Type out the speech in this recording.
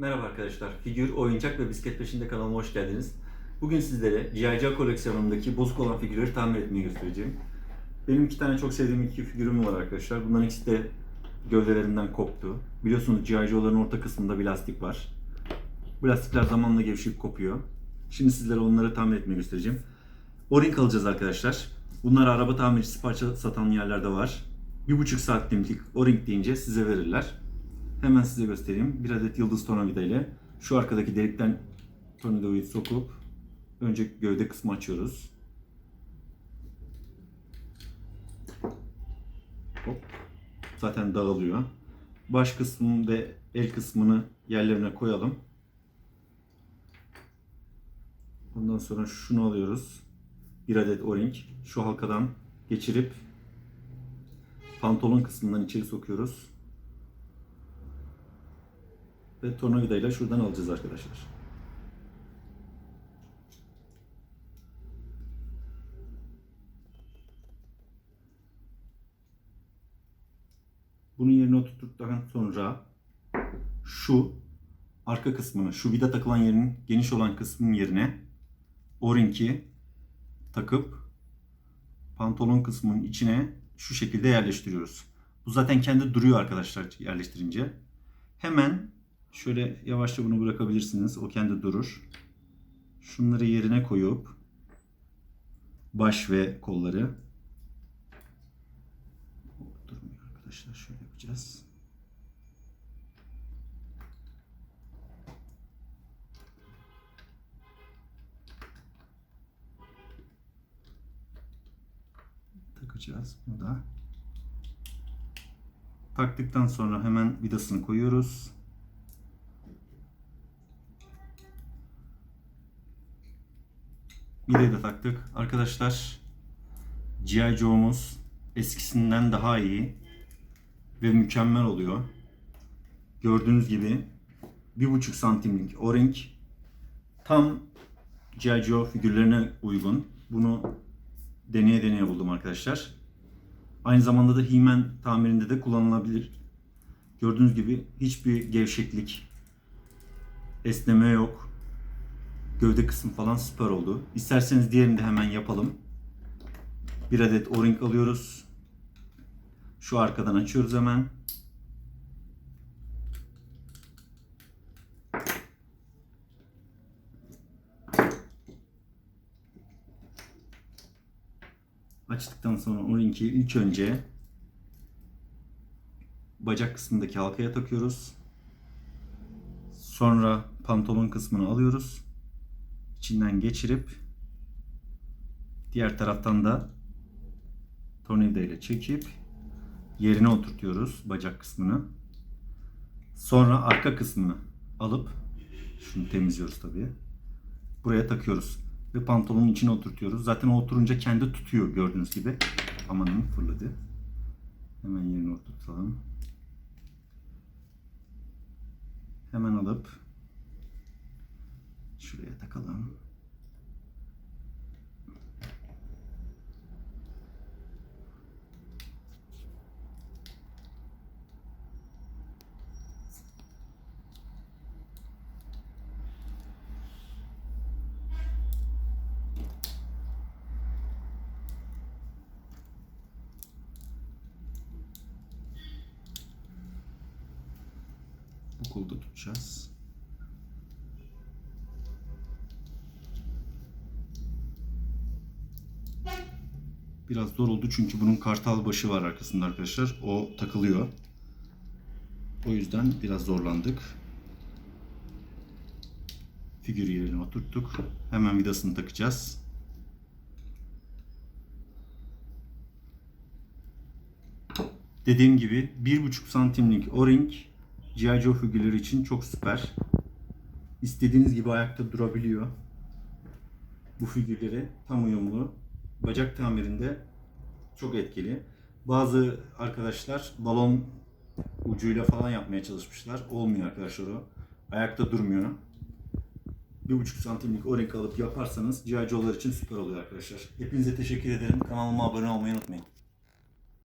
Merhaba arkadaşlar. Figür, oyuncak ve bisiklet peşinde kanalıma hoş geldiniz. Bugün sizlere G.I. Joe koleksiyonumdaki bozuk olan figürleri tamir etmeyi göstereceğim. Benim iki tane çok sevdiğim iki figürüm var arkadaşlar. Bunların ikisi de gövdelerinden koptu. Biliyorsunuz G.I. Joe'ların orta kısmında bir lastik var. Bu lastikler zamanla gevşeyip kopuyor. Şimdi sizlere onları tamir etmeyi göstereceğim. O-ring alacağız arkadaşlar. Bunlar araba tamircisi parça satan yerlerde var. Bir buçuk saatlik O-ring deyince size verirler. Hemen size göstereyim. Bir adet yıldız tornavida ile şu arkadaki delikten tornavidayı sokup önce gövde kısmı açıyoruz. Hop. Zaten dağılıyor. Baş kısmını ve el kısmını yerlerine koyalım. Ondan sonra şunu alıyoruz. Bir adet o-ring. Şu halkadan geçirip pantolon kısmından içeri sokuyoruz. Ve tornavidayla şuradan alacağız arkadaşlar. Bunun yerine oturttuktan sonra şu arka kısmını, şu vida takılan yerin geniş olan kısmının yerine o-ringi takıp pantolon kısmının içine şu şekilde yerleştiriyoruz. Bu zaten kendi duruyor arkadaşlar yerleştirince. Hemen şöyle yavaşça bunu bırakabilirsiniz. O kendi durur. Şunları yerine koyup baş ve kolları durmuyor arkadaşlar. Şöyle yapacağız. takacağız bunu da. Taktıktan sonra hemen vidasını koyuyoruz. Vidayı da taktık. Arkadaşlar G.I. Joe'muz eskisinden daha iyi ve mükemmel oluyor. Gördüğünüz gibi 1,5 santimlik o-ring tam G.I. Joe figürlerine uygun. Bunu deneye deneye buldum arkadaşlar. Aynı zamanda da He-Man tamirinde de kullanılabilir. Gördüğünüz gibi hiçbir gevşeklik, esneme yok. Gövde kısmı falan süper oldu. İsterseniz diğerini de hemen yapalım. Bir adet o-ring alıyoruz. Şu arkadan açıyoruz hemen. Açtıktan sonra o-ringi ilk önce bacak kısmındaki halkaya takıyoruz. Sonra pantolon kısmını alıyoruz. İçinden geçirip diğer taraftan da tornavida ile çekip yerine oturtuyoruz bacak kısmını. Sonra arka kısmını alıp şunu temizliyoruz tabii. Buraya takıyoruz ve pantolonun içine oturtuyoruz. Zaten oturunca kendi tutuyor gördüğünüz gibi. Amanın fırladı. Hemen yerine oturtalım. Hemen alıp şuraya takalım. Bu kolda tutacağız. Biraz zor oldu çünkü bunun kartal başı var arkasında arkadaşlar. O takılıyor. O yüzden biraz zorlandık. Figürü yerine oturttuk. Hemen vidasını takacağız. Dediğim gibi 1,5 santimlik o-ring G.I. Joe figürleri için çok süper. İstediğiniz gibi ayakta durabiliyor. Bu figürleri tam uyumlu. Bacak tamirinde çok etkili. Bazı arkadaşlar balon ucuyla falan yapmaya çalışmışlar. Olmuyor arkadaşlar o. Ayakta durmuyor. 1,5 santimlik o-ring alıp yaparsanız. Joe'lar için süper oluyor arkadaşlar. Hepinize teşekkür ederim. Kanalıma abone olmayı unutmayın.